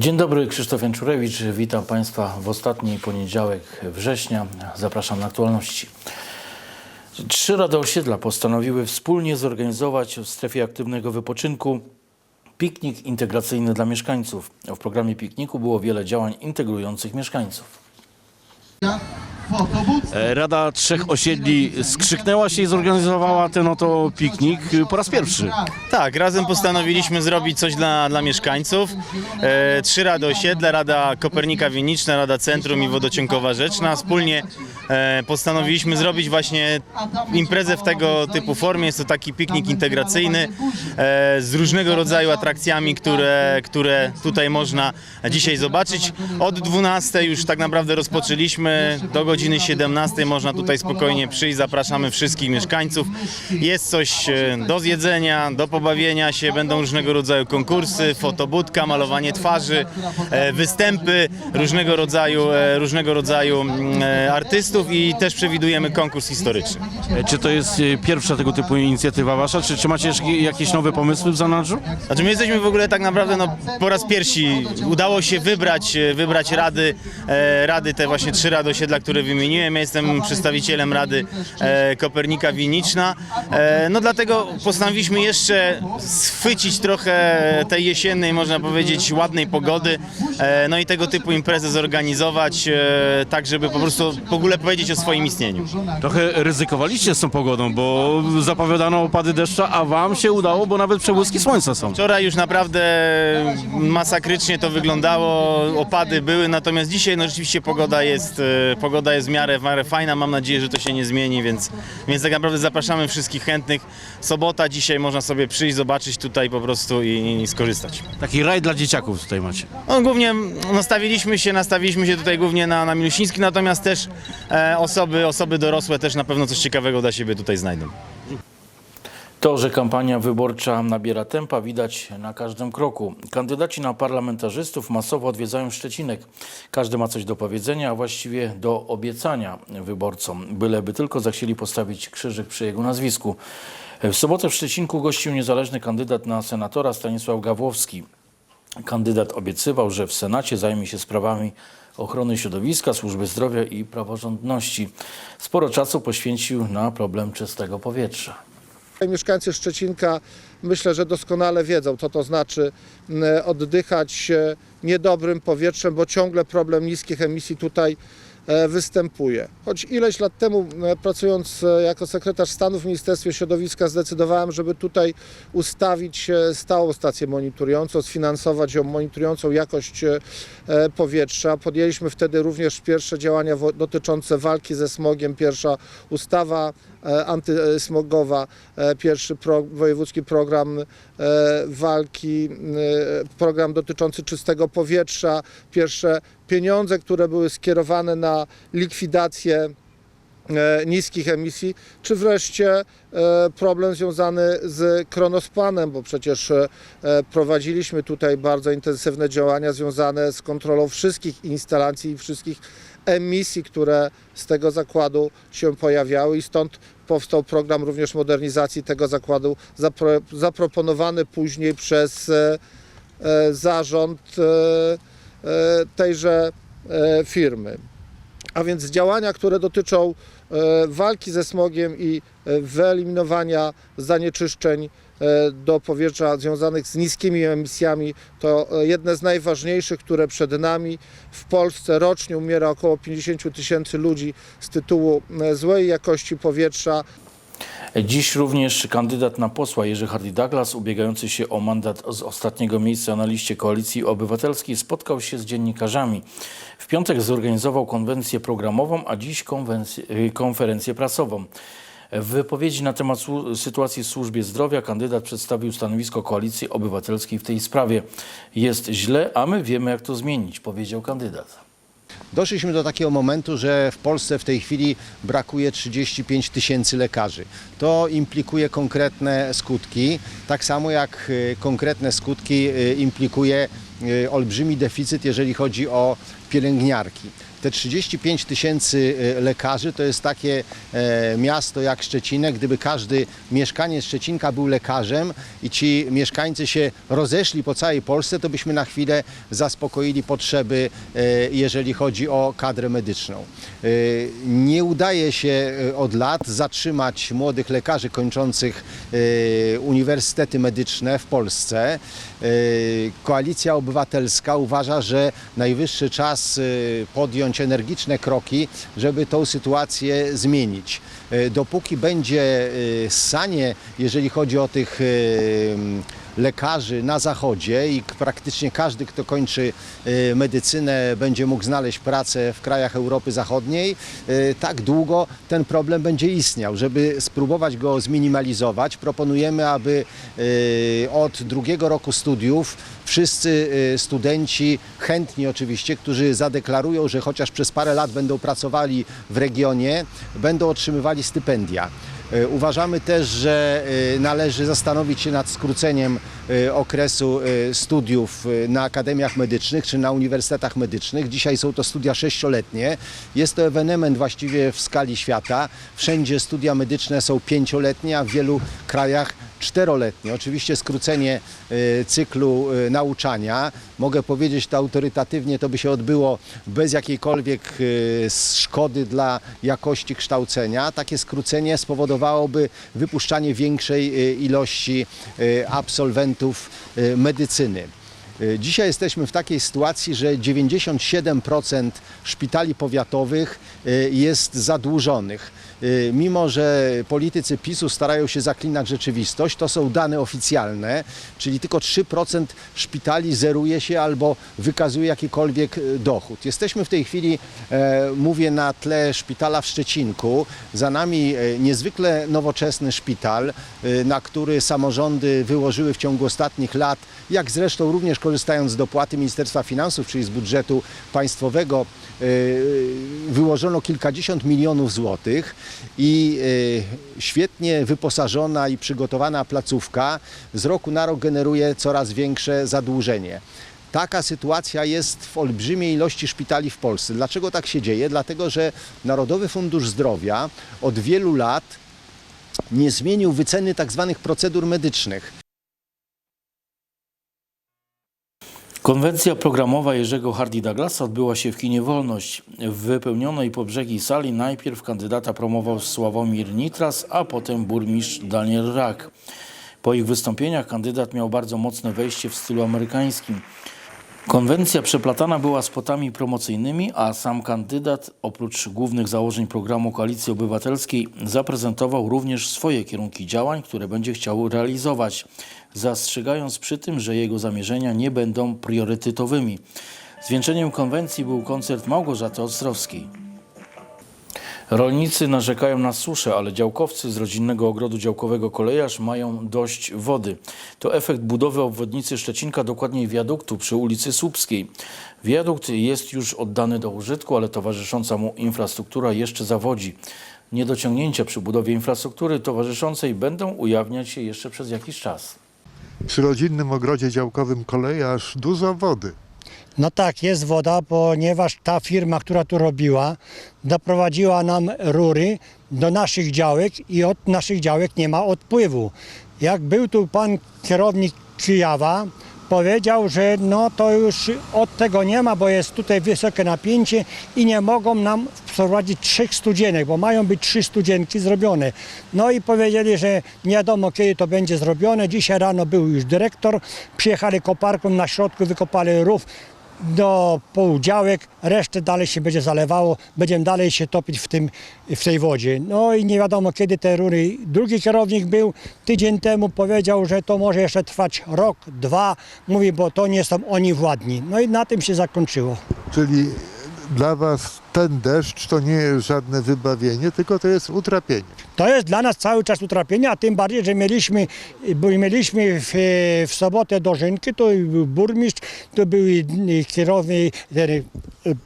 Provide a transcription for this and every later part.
Dzień dobry, Krzysztof Janczurewicz. Witam Państwa w ostatni poniedziałek września. Zapraszam na aktualności. Trzy rady osiedla postanowiły wspólnie zorganizować w strefie aktywnego wypoczynku piknik integracyjny dla mieszkańców. W programie pikniku było wiele działań integrujących mieszkańców. E, Rada Trzech Osiedli skrzyknęła się i zorganizowała ten oto piknik po raz pierwszy. Tak, razem postanowiliśmy zrobić coś dla, dla mieszkańców. E, trzy rady osiedla, Rada Kopernika Winiczna, Rada Centrum i Wodociągowa Rzeczna. Wspólnie e, postanowiliśmy zrobić właśnie imprezę w tego typu formie. Jest to taki piknik integracyjny e, z różnego rodzaju atrakcjami, które, które tutaj można dzisiaj zobaczyć. Od 12 już tak naprawdę rozpoczęliśmy, do godziny 17 można tutaj spokojnie przyjść. Zapraszamy wszystkich mieszkańców. Jest coś e, do zjedzenia, do pobawienia się, będą różnego rodzaju konkursy, fotobudka, malowanie twarzy, e, występy różnego rodzaju, e, różnego rodzaju mm, artystów i też przewidujemy konkurs historyczny. Czy to jest pierwsza tego typu inicjatywa wasza, czy, czy macie jakieś nowe pomysły w zanadrzu? Znaczy my jesteśmy w ogóle tak naprawdę no, po raz pierwszy udało się wybrać, wybrać rady, rady te właśnie trzy rady osiedla, które wymieniłem. Ja jestem przedstawicielem Rady e, Kopernika Winiczna. E, no dlatego postanowiliśmy jeszcze schwycić trochę tej jesiennej, można powiedzieć, ładnej pogody. E, no i tego typu imprezę zorganizować, tak żeby po prostu w ogóle powiedzieć o swoim istnieniu. Trochę ryzykowaliście z tą pogodą, bo zapowiadano opady deszcza, a wam się udało, bo nawet przebłyski słońca są. Wczoraj już naprawdę masakrycznie to wyglądało, opady były, natomiast dzisiaj no rzeczywiście pogoda jest, pogoda jest w miarę, w miarę fajna, mam nadzieję, że to się nie zmieni, więc, więc tak naprawdę zapraszamy wszystkich chętnych. Sobota dzisiaj można sobie przyjść, zobaczyć tutaj po prostu i, i skorzystać. Taki raj dla dzieciaków tutaj macie. No, głównie nastawiliśmy się, nastawiliśmy się tutaj głównie na, na Milusiński, natomiast też e, osoby, osoby dorosłe też na pewno coś ciekawego dla siebie tutaj znajdą. To, że kampania wyborcza nabiera tempa, widać na każdym kroku. Kandydaci na parlamentarzystów masowo odwiedzają Szczecinek. Każdy ma coś do powiedzenia, a właściwie do obiecania wyborcom, byleby tylko zechcieli postawić krzyżyk przy jego nazwisku. W sobotę w Szczecinku gościł niezależny kandydat na senatora Stanisław Gawłowski. Kandydat obiecywał, że w Senacie zajmie się sprawami ochrony środowiska, służby zdrowia i praworządności. Sporo czasu poświęcił na problem czystego powietrza. Mieszkańcy Szczecinka myślę, że doskonale wiedzą, co to znaczy m, oddychać niedobrym powietrzem, bo ciągle problem niskich emisji tutaj występuje. Choć ileś lat temu, e, pracując e, jako sekretarz stanu w Ministerstwie Środowiska, zdecydowałem, żeby tutaj ustawić e, stałą stację monitorującą, sfinansować ją monitorującą jakość e, e, powietrza. Podjęliśmy wtedy również pierwsze działania dotyczące walki ze smogiem. Pierwsza ustawa e, antysmogowa, e, pierwszy pro, wojewódzki program e, walki, e, program dotyczący czystego powietrza, pierwsze pieniądze, które były skierowane na likwidację e, niskich emisji, czy wreszcie e, problem związany z kronospanem, bo przecież e, prowadziliśmy tutaj bardzo intensywne działania związane z kontrolą wszystkich instalacji i wszystkich emisji, które z tego zakładu się pojawiały i stąd powstał program również modernizacji tego zakładu, zapro, zaproponowany później przez zarząd tejże e, firmy. A więc działania, które dotyczą e, walki ze smogiem i e, wyeliminowania zanieczyszczeń e, do powietrza związanych z niskimi emisjami, to e, jedne z najważniejszych, które przed nami. W Polsce rocznie umiera około 50 tysięcy ludzi z tytułu e, złej jakości powietrza. Dziś również kandydat na posła Jerzy Hardy Douglas, ubiegający się o mandat z ostatniego miejsca na liście Koalicji Obywatelskiej, spotkał się z dziennikarzami. W piątek zorganizował konwencję programową, a dziś y, konferencję prasową. W wypowiedzi na temat sytuacji w służbie zdrowia kandydat przedstawił stanowisko Koalicji Obywatelskiej w tej sprawie. Jest źle, a my wiemy jak to zmienić, powiedział kandydat. Doszliśmy do takiego momentu, że w Polsce w tej chwili brakuje 35 tysięcy lekarzy. To implikuje konkretne skutki, tak samo jak y, konkretne skutki y, implikuje olbrzymi deficyt, jeżeli chodzi o pielęgniarki. Te 35 tysięcy e, lekarzy to jest takie e, miasto jak Szczecinek. Gdyby każdy mieszkaniec Szczecinka był lekarzem i ci mieszkańcy się rozeszli po całej Polsce, to byśmy na chwilę zaspokoili potrzeby, e, jeżeli chodzi o kadrę medyczną. E, Nie udaje się e, od lat zatrzymać młodych lekarzy kończących e, uniwersytety medyczne w Polsce. E, Koalicja Obywatelska uważa, że najwyższy czas e, podjąć energiczne kroki, żeby tą sytuację zmienić. E, Dopóki będzie e, ssanie, jeżeli chodzi o tych e, lekarzy na zachodzie i praktycznie każdy, kto kończy medycynę, będzie mógł znaleźć pracę w krajach Europy Zachodniej, tak długo ten problem będzie istniał. Żeby spróbować go zminimalizować, proponujemy, aby od drugiego roku studiów wszyscy studenci, chętni oczywiście, którzy zadeklarują, że chociaż przez parę lat będą pracowali w regionie, będą otrzymywali stypendia. E, Uważamy też, że e, należy zastanowić się nad skróceniem e, okresu studiów na akademiach medycznych czy na uniwersytetach medycznych. Dzisiaj są to studia sześcioletnie. Jest to ewenement właściwie w skali świata. Wszędzie studia medyczne są pięcioletnie, a w wielu krajach czteroletnie. Oczywiście skrócenie e, cyklu e, nauczania. Mogę powiedzieć to autorytatywnie, to by się odbyło bez jakiejkolwiek e, szkody dla jakości kształcenia. Takie skrócenie spowodowałoby wypuszczanie większej ilości absolwentów medycyny. Dzisiaj jesteśmy w takiej sytuacji, że 97% szpitali powiatowych jest zadłużonych. E, Mimo, że politycy PiSu starają się zaklinać rzeczywistość, to są dane oficjalne, czyli tylko 3% szpitali zeruje się albo wykazuje jakikolwiek e, dochód. Jesteśmy w tej chwili, e, mówię na tle szpitala w Szczecinku, za nami e, niezwykle nowoczesny szpital, e, na który samorządy wyłożyły w ciągu ostatnich lat, jak zresztą również korzystając z dopłaty Ministerstwa Finansów, czyli z budżetu państwowego, e, wyłożono kilkadziesiąt milionów złotych i e, świetnie wyposażona i przygotowana placówka z roku na rok generuje coraz większe zadłużenie. Taka sytuacja jest w olbrzymiej ilości szpitali w Polsce. Dlaczego tak się dzieje? Dlatego, że Narodowy Fundusz Zdrowia od wielu lat nie zmienił wyceny tak zwanych procedur medycznych. Konwencja programowa Jerzego Hardy Douglasa odbyła się w kinie Wolność. W wypełnionej po brzegi sali najpierw kandydata promował Sławomir Nitras, a potem burmistrz Daniel Rak. Po ich wystąpieniach kandydat miał bardzo mocne wejście w stylu amerykańskim. Konwencja przeplatana była spotami promocyjnymi, a sam kandydat oprócz głównych założeń programu Koalicji Obywatelskiej zaprezentował również swoje kierunki działań, które będzie chciał realizować, zastrzegając przy tym, że jego zamierzenia nie będą priorytetowymi. Zwieńczeniem konwencji był koncert Małgorzaty Ostrowskiej. Rolnicy narzekają na suszę, ale działkowcy z rodzinnego ogrodu działkowego Kolejarz mają dość wody. To efekt budowy obwodnicy Szczecinka, dokładniej wiaduktu przy ulicy Słupskiej. Wiadukt jest już oddany do użytku, ale towarzysząca mu infrastruktura jeszcze zawodzi. Niedociągnięcia przy budowie infrastruktury towarzyszącej będą ujawniać się jeszcze przez jakiś czas. Przy rodzinnym ogrodzie działkowym kolejarz dużo wody. No tak, jest woda, ponieważ ta firma, która tu robiła, doprowadziła nam rury do naszych działek i od naszych działek nie ma odpływu. Jak był tu pan kierownik Kijawa, powiedział, że no to już od tego nie ma, bo jest tutaj wysokie napięcie i nie mogą nam wprowadzić trzech studzienek, bo mają być trzy studzienki zrobione. No i powiedzieli, że nie wiadomo kiedy to będzie zrobione. Dzisiaj rano był już dyrektor, przyjechali koparką na środku, wykopali rów do półdziałek, resztę dalej się będzie zalewało, będziemy dalej się topić w, tym, w tej wodzie. No i nie wiadomo kiedy te rury. Drugi kierownik był tydzień temu, powiedział, że to może jeszcze trwać rok, dwa, mówi, bo to nie są oni władni. No i na tym się zakończyło. Czyli dla Was ten deszcz to nie jest żadne wybawienie, tylko to jest utrapienie. To jest dla nas cały czas utrapienie, a tym bardziej, że mieliśmy, bo mieliśmy w, w sobotę dożynki, to był burmistrz, to był i kierowny ten,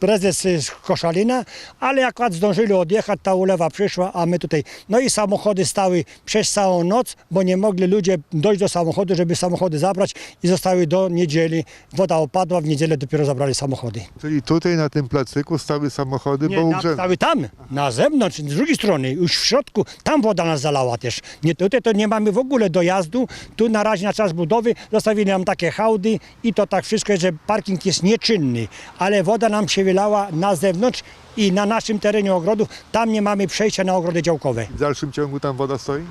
prezes z Koszalina, ale akurat zdążyli odjechać, ta ulewa przyszła, a my tutaj, no i samochody stały przez całą noc, bo nie mogli ludzie dojść do samochodu, żeby samochody zabrać i zostały do niedzieli. Woda opadła, w niedzielę dopiero zabrali samochody. Czyli tutaj na tym placyku stały samochody, bo Nie, na, ugrze... stały tam, na zewnątrz, z drugiej strony, już w środku, tam woda nas zalała też. Nie tutaj to nie mamy w ogóle dojazdu. Tu na razie na czas budowy zostawili nam takie hałdy i to tak wszystko, że parking jest nieczynny, ale woda nam się wylała na zewnątrz i na naszym terenie ogrodów, tam nie mamy przejścia na ogrody działkowe. W dalszym ciągu tam woda stoi?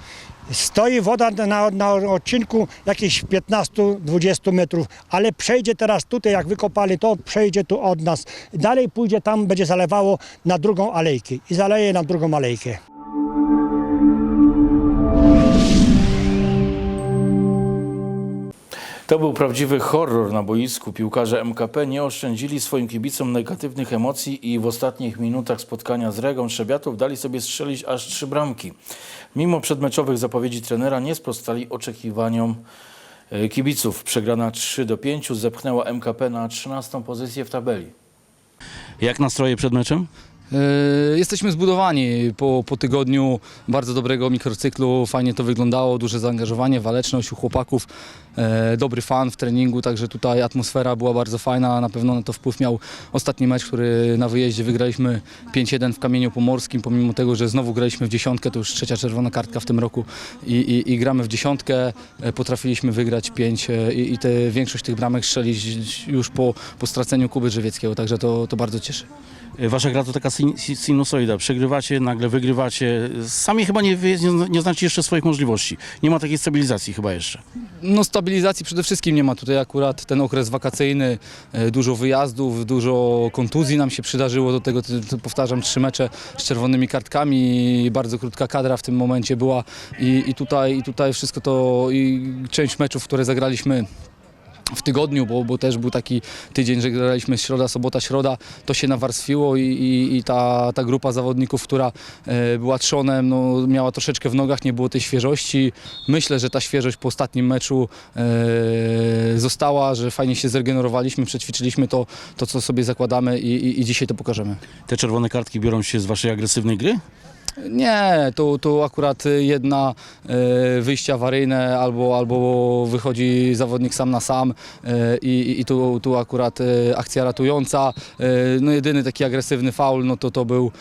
Stoi woda na, na odcinku jakieś 15-20 metrów, ale przejdzie teraz tutaj, jak wykopali to, przejdzie tu od nas. Dalej pójdzie tam, będzie zalewało na drugą alejkę i zaleje na drugą alejkę. To był prawdziwy horror na boisku. Piłkarze MKP nie oszczędzili swoim kibicom negatywnych emocji i w ostatnich minutach spotkania z Regą Trzebiatów dali sobie strzelić aż trzy bramki. Mimo przedmeczowych zapowiedzi trenera nie sprostali oczekiwaniom e, kibiców. Przegrana 3 do 5 zepchnęła MKP na 13 pozycję w tabeli. Jak nastroje przed meczem? E, Jesteśmy zbudowani po, po tygodniu bardzo dobrego mikrocyklu, fajnie to wyglądało, duże zaangażowanie, waleczność u chłopaków, dobry fan w treningu, także tutaj atmosfera była bardzo fajna, na pewno na to wpływ miał ostatni mecz, który na wyjeździe wygraliśmy 5-1 w Kamieniu Pomorskim, pomimo tego, że znowu graliśmy w dziesiątkę, to już trzecia czerwona kartka w tym roku i, i, i gramy w dziesiątkę, e, potrafiliśmy wygrać 5 e, i, i te, większość tych bramek strzelić już po, po straceniu Kuby Drzewieckiego, także to, to bardzo cieszy. E, Wasza gra to taka sin- si- sinusoida. Przegrywacie, nagle wygrywacie. Sami chyba nie, nie, nie znacie jeszcze swoich możliwości. Nie ma takiej stabilizacji chyba jeszcze. No stabilizacji przede wszystkim nie ma. Tutaj akurat ten okres wakacyjny, e, dużo wyjazdów, dużo kontuzji nam się przydarzyło, do tego powtarzam trzy mecze z czerwonymi kartkami, bardzo krótka kadra w tym momencie była i, i, tutaj, i tutaj wszystko to i część meczów, które zagraliśmy w tygodniu, bo, bo też był taki tydzień, że graliśmy środa, sobota, środa, to się nawarstwiło i, i, i ta, ta grupa zawodników, która e, była trzonem, no, miała troszeczkę w nogach, nie było tej świeżości. Myślę, że ta świeżość po ostatnim meczu e, została, że fajnie się zregenerowaliśmy, przećwiczyliśmy to, to co sobie zakładamy i, i, i dzisiaj to pokażemy. Te czerwone kartki biorą się z waszej agresywnej gry? Nie, to, to akurat jedna e, wyjście awaryjne albo, albo wychodzi zawodnik sam na sam e, i, i tu, tu akurat e, akcja ratująca. No jedyny taki agresywny faul, no to, to, był,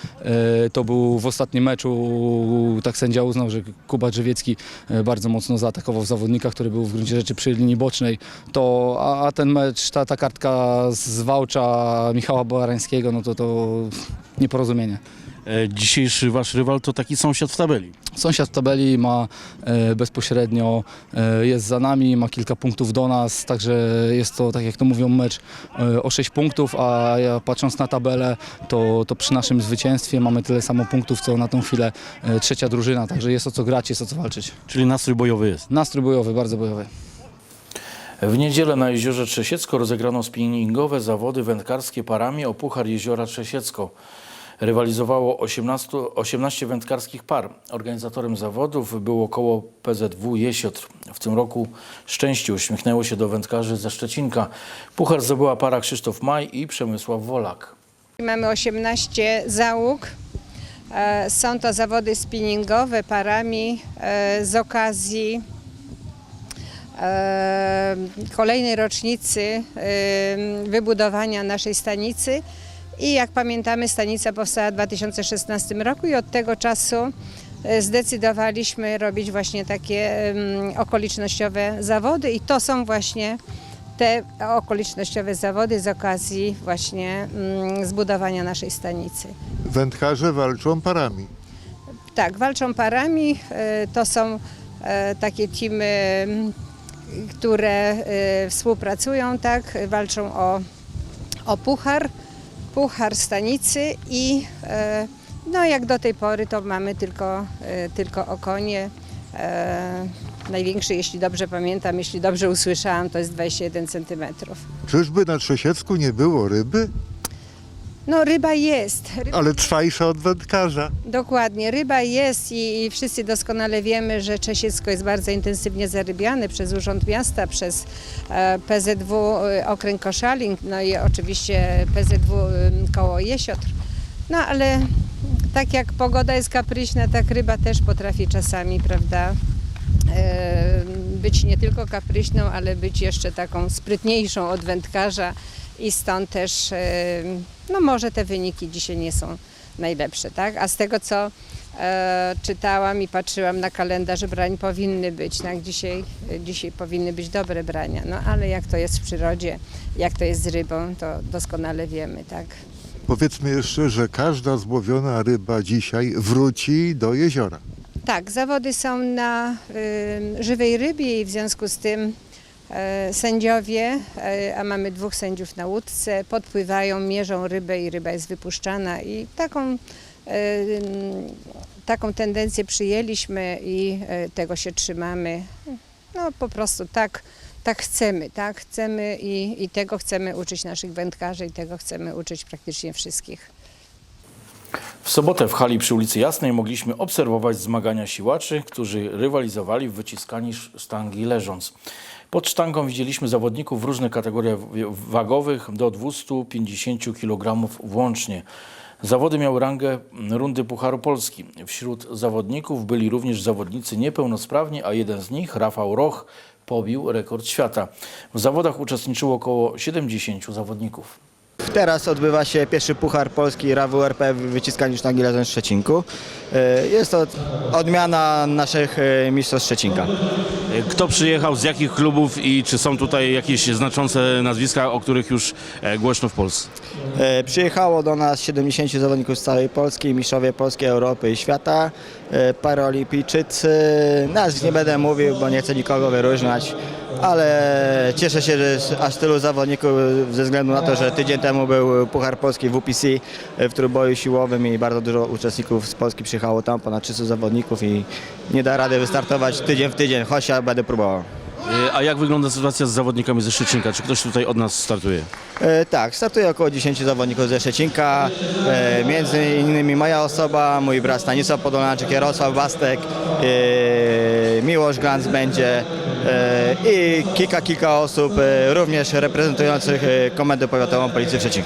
to był w ostatnim meczu, tak sędzia uznał, że Kuba Drzewiecki bardzo mocno zaatakował zawodnika, który był w gruncie rzeczy przy linii bocznej. To, a, a ten mecz, ta, ta kartka z Wałcza Michała Boarańskiego, no to, to nieporozumienie. E, Dzisiejszy wasz rywal to taki sąsiad w tabeli. Sąsiad w tabeli ma e, bezpośrednio, e, jest za nami, ma kilka punktów do nas, także jest to, tak jak to mówią, mecz e, o 6 punktów, a ja patrząc na tabelę, to, to przy naszym zwycięstwie mamy tyle samo punktów, co na tą chwilę e, trzecia drużyna, także jest o co grać, jest o co walczyć. Czyli nastrój bojowy jest. Nastrój bojowy, bardzo bojowy. W niedzielę na Jeziorze Trzesiecko rozegrano spinningowe zawody wędkarskie parami o Puchar Jeziora Trzesiecko. Rywalizowało 18, 18 wędkarskich par. Organizatorem zawodów było koło PZW Jesiotr. W tym roku szczęście uśmiechnęło się do wędkarzy ze Szczecinka. Puchar zdobyła para Krzysztof Maj i Przemysław Wolak. Mamy 18 załóg. E, Są to zawody spinningowe parami e, z okazji e, kolejnej rocznicy wybudowania naszej stanicy. I jak pamiętamy, stanica powstała w 2016 roku i od tego czasu e, zdecydowaliśmy robić właśnie takie okolicznościowe zawody i to są właśnie te okolicznościowe zawody z okazji właśnie mm, zbudowania naszej stanicy. Wędkarze walczą parami. Tak, walczą parami. e, To są e, takie teamy, które współpracują, tak, walczą o, o puchar, puchar stanicy i e, no jak do tej pory to mamy tylko, e, tylko o konie. E, Największy, jeśli dobrze pamiętam, jeśli dobrze usłyszałam, to jest 21 centymetrów. Czyżby na Trzesiecku nie było ryby? No ryba jest, ryba ale trwajsza od wędkarza. Dokładnie, ryba jest i, i wszyscy doskonale wiemy, że Czesiecko jest bardzo intensywnie zarybiane przez Urząd Miasta, przez e, PZW e, Okręg Koszalin, no i oczywiście PZW e, koło Jesiotr. No ale tak jak pogoda jest kapryśna, tak ryba też potrafi czasami, prawda, e, być nie tylko kapryśną, ale być jeszcze taką sprytniejszą od wędkarza i stąd też, e, no może te wyniki dzisiaj nie są najlepsze, tak? A z tego co e, czytałam i patrzyłam na kalendarz, brań powinny być, tak? Dzisiaj, dzisiaj powinny być dobre brania, no ale jak to jest w przyrodzie, jak to jest z rybą, to doskonale wiemy, tak? Powiedzmy jeszcze, że każda złowiona ryba dzisiaj wróci do jeziora. Tak, zawody są na y, żywej rybie i w związku z tym sędziowie, e, a mamy dwóch sędziów na łódce, podpływają, mierzą rybę i ryba jest wypuszczana i taką, e, mm, taką tendencję przyjęliśmy i e, tego się trzymamy. No po prostu tak, tak chcemy, tak chcemy i, i tego chcemy uczyć naszych wędkarzy i tego chcemy uczyć praktycznie wszystkich. W sobotę w hali przy ulicy Jasnej mogliśmy obserwować zmagania siłaczy, którzy rywalizowali w wyciskaniu sz- sztangi leżąc. Pod sztangą widzieliśmy zawodników w różnych kategoriach wagowych do 250 kg włącznie. Zawody miały rangę rundy Pucharu Polski. Wśród zawodników byli również zawodnicy niepełnosprawni, a jeden z nich, Rafał Roch, pobił rekord świata. W zawodach uczestniczyło około 70 zawodników. Teraz odbywa się pierwszy Puchar Polski RAWRP w wyciskaniu sztangi leżąc w Szczecinku. E, Jest to odmiana naszych e, mistrzostw Szczecinka. Kto przyjechał, z jakich klubów i czy są tutaj jakieś znaczące nazwiska, o których już e, głośno w Polsce? E, Przyjechało do nas 70 zawodników z całej Polski, mistrzowie Polski, Europy i świata, e, paraolimpijczycy. Nazw nie będę mówił, bo nie chcę nikogo wyróżniać, ale cieszę się, że aż tylu zawodników ze względu na to, że tydzień temu był Puchar Polski w UPC e, w trójboju siłowym i bardzo dużo uczestników z Polski przyjechało tam, ponad 300 zawodników i nie da rady wystartować tydzień w tydzień, choć ja będę próbował. E, A jak wygląda sytuacja z zawodnikami ze Szczecinka? Czy ktoś tutaj od nas startuje? E, tak, startuje około 10 zawodników ze Szczecinka, e, między innymi moja osoba, mój brat Stanisław Podolnaczyk, Jarosław Bastek, e, Miłosz Glanz będzie i kilka, kilka osób e, również reprezentujących e, Komendę Powiatową Policji w.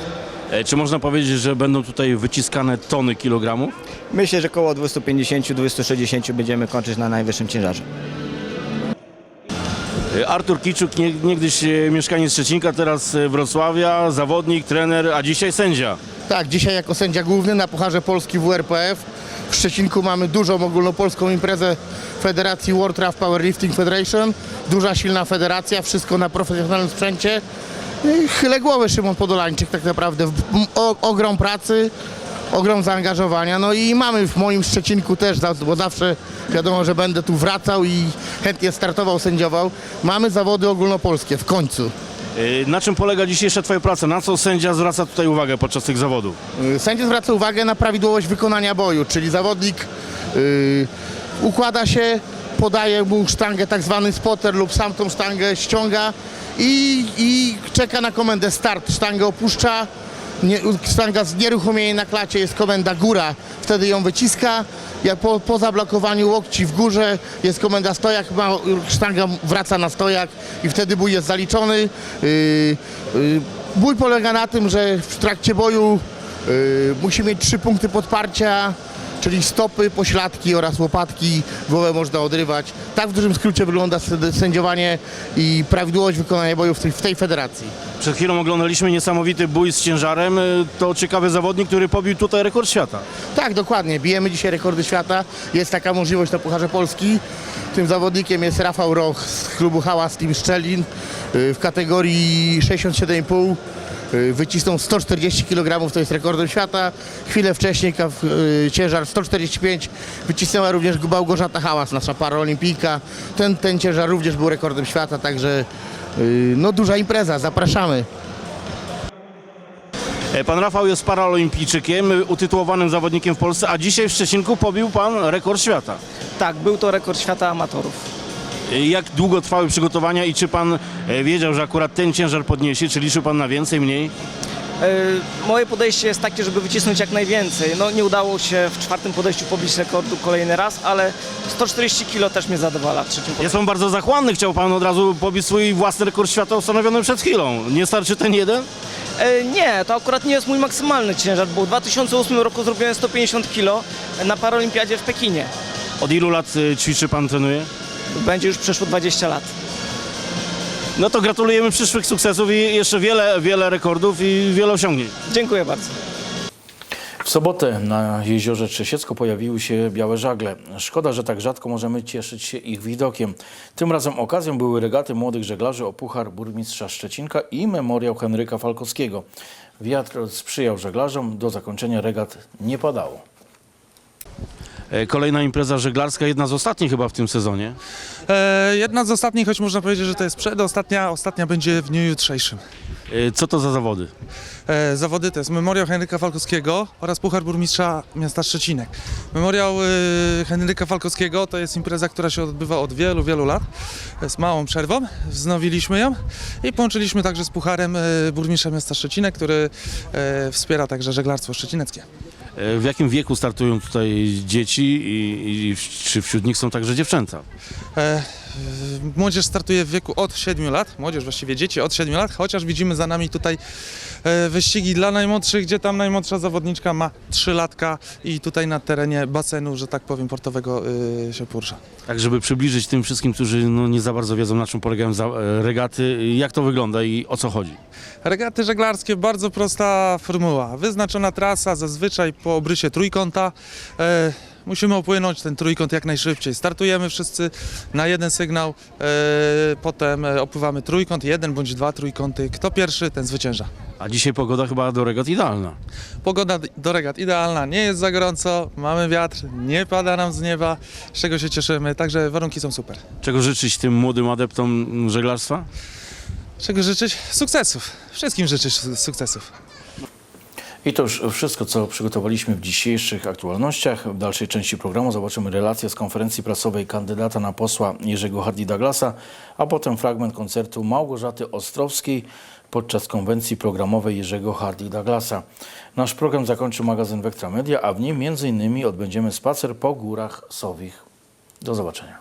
E, Czy można powiedzieć, że będą tutaj wyciskane tony kilogramów? Myślę, że około 250-260 będziemy kończyć na najwyższym ciężarze. E, Artur Kiczuk, nie- niegdyś e, mieszkaniec Szczecinka, teraz e, Wrocławia, zawodnik, trener, a dzisiaj sędzia. Tak, dzisiaj jako sędzia główny na Pucharze Polski WRPF. W Szczecinku mamy dużą ogólnopolską imprezę Federacji World Rough Powerlifting Federation. Duża, silna federacja, wszystko na profesjonalnym sprzęcie. I Chylę głowę Szymon Podolańczyk tak naprawdę. O, ogrom pracy, ogrom zaangażowania. No i mamy w moim Szczecinku też, bo zawsze wiadomo, że będę tu wracał i chętnie startował, sędziował. Mamy zawody ogólnopolskie w końcu. E, Na czym polega dzisiejsza Twoja praca? Na co sędzia zwraca tutaj uwagę podczas tych zawodów? Y, Sędzia zwraca uwagę na prawidłowość wykonania boju, czyli zawodnik y, układa się, podaje mu sztangę, tak zwany spotter lub sam tą sztangę ściąga i, i czeka na komendę start. Sztangę opuszcza, nie, sztanga z nieruchomienie na klacie jest komenda góra, wtedy ją wyciska. Jak po, po zablokowaniu łokci w górze jest komenda stojak, ma, sztanga wraca na stojak i wtedy bój jest zaliczony. Yy, yy, bój polega na tym, że w trakcie boju yy, musi mieć trzy punkty podparcia, czyli stopy, pośladki oraz łopatki. Głowę można odrywać. Tak w dużym skrócie wygląda sęd- sędziowanie i prawidłowość wykonania boju w tej, federacji. Przed chwilą oglądaliśmy niesamowity bój z ciężarem. To ciekawy zawodnik, który pobił tutaj rekord świata. Tak, dokładnie. Bijemy dzisiaj rekordy świata. Jest taka możliwość na Pucharze Polski. Tym zawodnikiem jest Rafał Roch z klubu Hałas Team Szczelin yy, w kategorii 67,5. Wycisnął 140 kg, to jest rekordem świata. Chwilę wcześniej yy, ciężar 145 wycisnęła również Małgorzata Hałas, nasza paraolimpijka. Ten, ten ciężar również był rekordem świata, także yy, no duża impreza, zapraszamy. E, Pan Rafał jest paraolimpijczykiem, e, utytułowanym zawodnikiem w Polsce, a dzisiaj w Szczecinku pobił Pan rekord świata. Tak, był to rekord świata amatorów. Jak długo trwały przygotowania i czy Pan e, wiedział, że akurat ten ciężar podniesie? Czy liczył Pan na więcej, mniej? E, Moje podejście jest takie, żeby wycisnąć jak najwięcej. No nie udało się w czwartym podejściu pobić rekordu kolejny raz, ale 140 kg też mnie zadowala w trzecim podejściu. Jest pan bardzo zachłanny, chciał pan od razu pobić swój własny rekord świata ustanowiony przed chwilą. Nie starczy ten jeden? E, Nie, to akurat nie jest mój maksymalny ciężar, bo w 2008 roku zrobiłem 150 kg na Paralimpiadzie w Pekinie. Od ilu lat ćwiczy pan, trenuje? Będzie już przeszło 20 lat. No to gratulujemy przyszłych sukcesów i jeszcze wiele, wiele rekordów i wiele osiągnięć. Dziękuję bardzo. W sobotę na jeziorze Trzesiecko pojawiły się białe żagle. Szkoda, że tak rzadko możemy cieszyć się ich widokiem. Tym razem okazją były regaty młodych żeglarzy o Puchar Burmistrza Szczecinka i memoriał Henryka Falkowskiego. Wiatr sprzyjał żeglarzom, do zakończenia regat nie padało. E, Kolejna impreza żeglarska, jedna z ostatnich chyba w tym sezonie. E, jedna z ostatnich, choć można powiedzieć, że to jest przedostatnia, ostatnia będzie w dniu jutrzejszym. E, Co to za zawody? E, zawody to jest Memoriał Henryka Falkowskiego oraz Puchar Burmistrza Miasta Szczecinek. Memoriał e, Henryka Falkowskiego to jest impreza, która się odbywa od wielu, wielu lat. Z małą przerwą. Wznowiliśmy ją i połączyliśmy także z Pucharem e, Burmistrza Miasta Szczecinek, który e, wspiera także żeglarstwo szczecineckie. E, W jakim wieku startują tutaj dzieci i, i czy wśród nich są także dziewczęta? E, Młodzież startuje w wieku od 7 lat, młodzież właściwie dzieci od 7 lat, chociaż widzimy za nami tutaj e, wyścigi dla najmłodszych, gdzie tam najmłodsza zawodniczka ma 3 latka i tutaj na terenie basenu, że tak powiem, portowego e, się porusza. Tak, żeby przybliżyć tym wszystkim, którzy no, nie za bardzo wiedzą, na czym polegają e, regaty, jak to wygląda i o co chodzi? Regaty żeglarskie, bardzo prosta formuła. Wyznaczona trasa, zazwyczaj po obrysie trójkąta. Musimy opłynąć ten trójkąt jak najszybciej. Startujemy wszyscy na jeden sygnał, e, potem e, opływamy trójkąt, jeden bądź dwa trójkąty. Kto pierwszy, ten zwycięża. A dzisiaj pogoda chyba do regat idealna. Pogoda do regat idealna, nie jest za gorąco, mamy wiatr, nie pada nam z nieba, z czego się cieszymy, także warunki są super. Czego życzyć tym młodym adeptom żeglarstwa? Czego życzyć? Sukcesów. Wszystkim życzyć su- sukcesów. I to już wszystko, co przygotowaliśmy w dzisiejszych aktualnościach. W dalszej części programu zobaczymy relację z konferencji prasowej kandydata na posła Jerzego Hardy Douglasa, a potem fragment koncertu Małgorzaty Ostrowskiej podczas konwencji programowej Jerzego Hardy Douglasa. Nasz program zakończy magazyn Vectra Media, a w nim m.in. odbędziemy spacer po górach Sowich. Do zobaczenia.